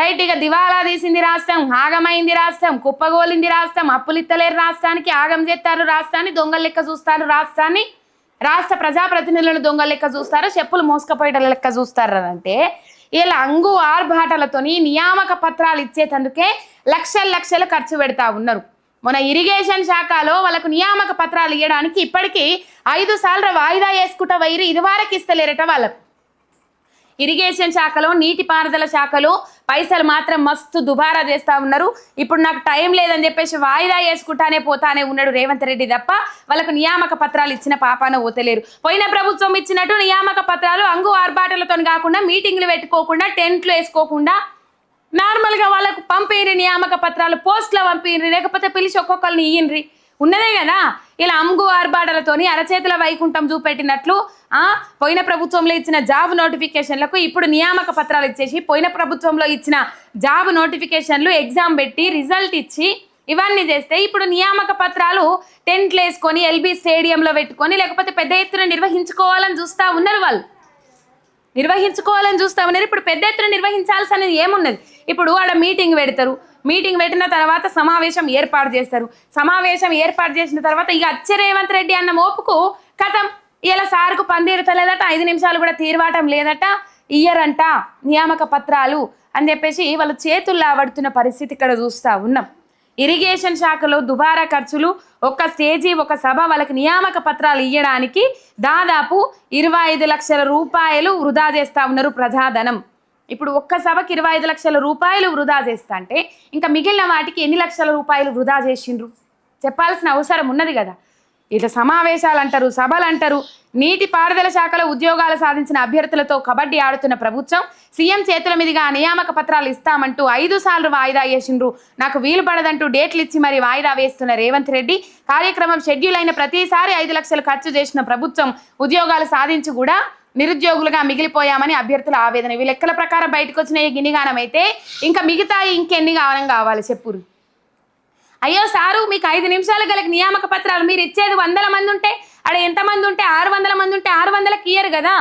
Right ఇక దివాలా తీసింది రాష్ట్రం ఆగమైంది రాష్ట్రం కుప్పగోలింది రాష్ట్రం అప్పులిత్తలేరు రాష్ట్రానికి ఆగం చేస్తారు రాష్ట్రాన్ని దొంగల లెక్క చూస్తారు రాష్ట్రాన్ని. రాష్ట్ర ప్రజాప్రతినిధులను దొంగల లెక్క చూస్తారు చెప్పులు మోసుకపోయేట లెక్క చూస్తారు అని అంటే ఇలా అంగు ఆర్భాటాలతోని నియామక పత్రాలు ఇచ్చేటందుకే లక్షల లక్షలు ఖర్చు పెడతా ఉన్నారు. మన ఇరిగేషన్ శాఖలో వాళ్ళకు నియామక పత్రాలు ఇవ్వడానికి ఇప్పటికీ ఐదు సార్లు వాయిదా వేసుకుంటా వైరు ఇదివరకు ఇస్తలేరట వాళ్ళకు. ఇరిగేషన్ శాఖలో నీటిపారుదల శాఖలో పైసలు మాత్రం మస్తు దుబారా చేస్తా ఉన్నారు. ఇప్పుడు నాకు టైం లేదని చెప్పేసి వాయిదా వేసుకుంటానే పోతానే ఉన్నాడు రేవంత్ రెడ్డి తప్ప వాళ్ళకు నియామక పత్రాలు ఇచ్చిన పాపాన ఓతలేరు పోయిన ప్రభుత్వం ఇచ్చినట్టు నియామక పత్రాలు అంగు ఆర్భాటలతో కాకుండా మీటింగ్లు పెట్టుకోకుండా టెంట్లు వేసుకోకుండా నార్మల్గా వాళ్ళకు పంపిరి నియామక పత్రాలు పోస్ట్లో పంపిరి లేకపోతే పిలిచి ఒక్కొక్కరిని ఇయ్యండ్రి ఉన్నదే కదా? ఇలా అమ్గు ఆర్భాటలతోని అరచేతుల వైకుంఠం చూపెట్టినట్లు ఆ పోయిన ప్రభుత్వంలో ఇచ్చిన జాబ్ నోటిఫికేషన్లకు ఇప్పుడు నియామక పత్రాలు ఇచ్చేసి పోయిన ప్రభుత్వంలో ఇచ్చిన జాబ్ నోటిఫికేషన్లు ఎగ్జామ్ పెట్టి రిజల్ట్ ఇచ్చి ఇవన్నీ చేస్తే ఇప్పుడు నియామక పత్రాలు టెంట్లు వేసుకొని ఎల్బీ స్టేడియంలో పెట్టుకొని లేకపోతే పెద్ద ఎత్తున నిర్వహించుకోవాలని చూస్తా ఉన్నారు వాళ్ళు. నిర్వహించుకోవాలని చూస్తా ఉన్నారు. ఇప్పుడు పెద్ద ఎత్తున నిర్వహించాల్సిన ఏమున్నది? ఇప్పుడు ఆడ మీటింగ్ పెడతారు. మీటింగ్ పెట్టిన తర్వాత సమావేశం ఏర్పాటు చేస్తారు. సమావేశం ఏర్పాటు చేసిన తర్వాత ఇక అచ్చ రేవంత్ రెడ్డి అన్న మోపుకు కథం. ఇలా సార్కు పందిరుతలేదట ఐదు నిమిషాలు కూడా తీర్వాటం లేదట ఇయ్యరంట నియామక పత్రాలు అని చెప్పేసి వాళ్ళ చేతుల్లో ఆవడుతున్న పరిస్థితి ఇక్కడ చూస్తా ఉన్నాం. ఇరిగేషన్ శాఖలో దుబారా ఖర్చులు ఒక స్టేజీ ఒక సభ వాళ్ళకి నియామక పత్రాలు ఇవ్వడానికి దాదాపు ఇరవై ఐదు లక్షల రూపాయలు వృధా చేస్తా ఉన్నారు ప్రజాధనం. ఇప్పుడు ఒక్క సభకి ఇరవై ఐదు లక్షల రూపాయలు వృధా చేస్తా అంటే ఇంకా మిగిలిన వాటికి ఎన్ని లక్షల రూపాయలు వృధా చేసిండ్రు? చెప్పాల్సిన అవసరం ఉన్నది కదా. ఇట్లా సమావేశాలు అంటారు సభలు అంటారు నీటి పారుదల శాఖలో ఉద్యోగాలు సాధించిన అభ్యర్థులతో కబడ్డీ ఆడుతున్న ప్రభుత్వం సీఎం చేతుల మీదుగా నియామక పత్రాలు ఇస్తామంటూ ఐదు సార్లు వాయిదా వేసిండ్రు. నాకు వీలు పడదంటూ డేట్లు ఇచ్చి మరి వాయిదా వేస్తున్న రేవంత్ రెడ్డి కార్యక్రమం షెడ్యూల్ అయిన ప్రతిసారి ఐదు లక్షలు ఖర్చు చేసిన ప్రభుత్వం ఉద్యోగాలు సాధించి కూడా నిరుద్యోగులుగా మిగిలిపోయామని అభ్యర్థుల ఆవేదన. ఈ లెక్కల ప్రకారం బయటకు వచ్చిన ఈ గినిగానం అయితే ఇంకా మిగతా ఇంకెన్ని గానం కావాలి చెప్పురు. అయ్యో సారు మీకు ఐదు నిమిషాలు గల నియామక పత్రాలు. మీరు ఇచ్చేది వందల మంది ఉంటే అక్కడ ఎంతమంది ఉంటే ఆరు వందల మంది ఉంటే ఆరు వందలకి ఇయ్యరు కదా.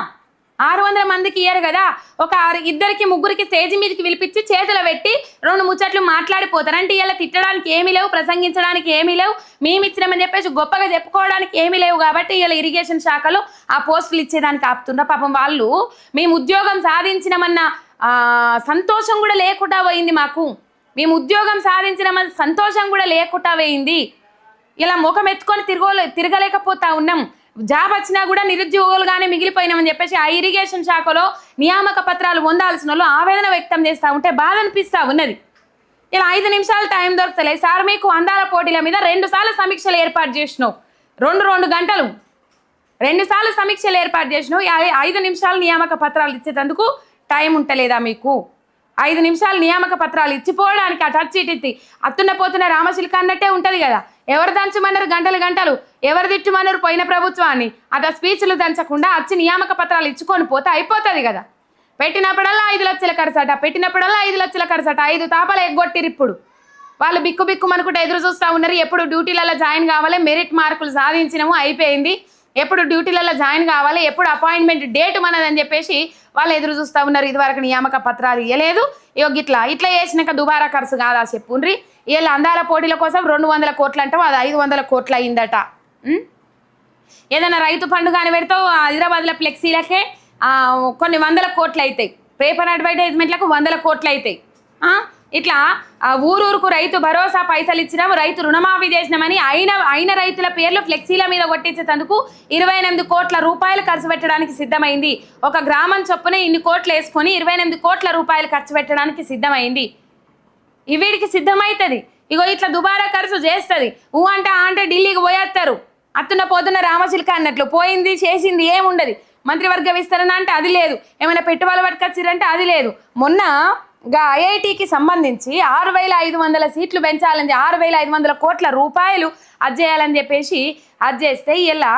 ఆరు వందల మందికి ఇయ్యరు కదా. ఒక ఆరు ఇద్దరికి ముగ్గురికి స్టేజ్ మీదకి పిలిపించి చేతులు పెట్టి రెండు ముచ్చట్లు మాట్లాడిపోతారు. అంటే ఇలా తిట్టడానికి ఏమీ లేవు ప్రసంగించడానికి ఏమీ లేవు మేము ఇచ్చినామని చెప్పేసి గొప్పగా చెప్పుకోవడానికి ఏమీ లేవు కాబట్టి ఇలా ఇరిగేషన్ శాఖలో ఆ పోస్టులు ఇచ్చేదానికి ఆపుతున్న పాపం వాళ్ళు మేము ఉద్యోగం సాధించినామన్న సంతోషం కూడా లేకుండా పోయింది మాకు. మేము ఉద్యోగం సాధించినామన్న సంతోషం కూడా లేకుండా పోయింది. ఇలా ముఖం ఎత్తుకొని తిరగలే తిరగలేకపోతా ఉన్నాం. జాబ్ వచ్చినా కూడా నిరుద్యోగులుగానే మిగిలిపోయినామని చెప్పేసి ఆ ఇరిగేషన్ శాఖలో నియామక పత్రాలు పొందాల్సిన వాళ్ళు ఆవేదన వ్యక్తం చేస్తూ ఉంటే బాధ అనిపిస్తూ ఉన్నది. ఇలా ఐదు నిమిషాలు టైం దొరకలే సార్ మీకు అందాల పోటీల మీద రెండు సార్లు సమీక్షలు ఏర్పాటు చేసినావు. రెండు రెండు గంటలు. రెండు సార్లు సమీక్షలు ఏర్పాటు చేసినావు. ఐదు నిమిషాలు నియామక పత్రాలు ఇచ్చేటందుకు టైం ఉంటలేదా మీకు? ఐదు నిమిషాలు నియామక పత్రాలు ఇచ్చిపోవడానికి ఆ టచ్ ఇటు అత్తున్న పోతున్న రామశిల్క అన్నట్టే ఉంటుంది కదా. ఎవరు దంచమన్నారు గంటలు గంటలు? ఎవరు తిట్టుమన్నారు పోయిన ప్రభుత్వాన్ని? అట్లా స్పీచ్లు దంచకుండా వచ్చి నియామక పత్రాలు ఇచ్చుకొని పోతే అయిపోతుంది కదా. పెట్టినప్పుడల్లా ఐదు లక్షల ఖర్చట పెట్టినప్పుడల్లా ఐదు లక్షల ఖర్చట ఐదు తాపలు ఎగ్గొట్టిరు ఇప్పుడు. వాళ్ళు బిక్కు బిక్కు అనుకుంటే ఎదురు చూస్తూ ఉన్నారు ఎప్పుడు డ్యూటీలలో జాయిన్ కావాలి మెరిట్ మార్కులు సాధించినము అయిపోయింది. ఎప్పుడు డ్యూటీలలో జాయిన్ కావాలి ఎప్పుడు అపాయింట్మెంట్ డేట్ మనదని చెప్పేసి వాళ్ళు ఎదురు చూస్తూ ఉన్నారు. ఇదివరకు నియామక పత్రాలు ఇవ్వలేదు ఇగో ఇట్లా ఇట్లా చేసినాక దుబారా ఖర్చు కాదా చెప్పుండ్రి. వీళ్ళు అందాల పోటీల కోసం రెండు వందల కోట్లు అంటే అది ఐదు వందల కోట్లు అయిందట. ఏదైనా రైతు పండుగ అని పెడతావు హైదరాబాద్లో ఫ్లెక్సీలకే కొన్ని వందల కోట్లు అవుతాయి పేపర్ అడ్వర్టైజ్మెంట్లకు వందల కోట్లు అవుతాయి ఇట్లా ఆ, ఊరూరుకు రైతు భరోసా పైసలు ఇచ్చినాము రైతు రుణమాఫీ చేసినామని అయిన అయిన రైతుల పేర్లు ఫ్లెక్సీల మీద కొట్టించేందుకు ఇరవై ఎనిమిది కోట్ల రూపాయలు ఖర్చు పెట్టడానికి సిద్ధమైంది. ఒక గ్రామం చొప్పున ఇన్ని కోట్లు వేసుకొని ఇరవై ఎనిమిది కోట్ల రూపాయలు ఖర్చు పెట్టడానికి సిద్ధమైంది. ఈ వీడికి సిద్ధమవుతుంది ఇగో ఇట్లా దుబారా ఖర్చు చేస్తుంది. ఊ అంటే ఆ అంటే ఢిల్లీకి పోయేస్తారు అత్తున్న పోతున్న రామచిలుక అన్నట్లు పోయింది చేసింది ఏముండదు. మంత్రివర్గ విస్తరణ అంటే అది లేదు. ఏమైనా పెట్టుబడులు పట్టుకొచ్చిరంటే అది లేదు. మొన్న గా ఐఐటికి సంబంధించి ఆరు వేల ఐదు వందల సీట్లు పెంచాలని ఆరు వేల ఐదు వందల కోట్ల రూపాయలు అది చేయాలని చెప్పేసి అది చేస్తే ఇలా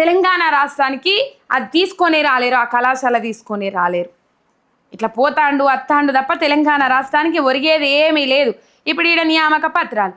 తెలంగాణ రాష్ట్రానికి అది తీసుకొని రాలేరు ఆ కళాశాల తీసుకొని రాలేరు. ఇట్లా పోతాండు అత్తాండు తప్ప తెలంగాణ రాష్ట్రానికి ఒరిగేది ఏమీ లేదు. ఇప్పుడు ఈడ నియామక పత్రాలు.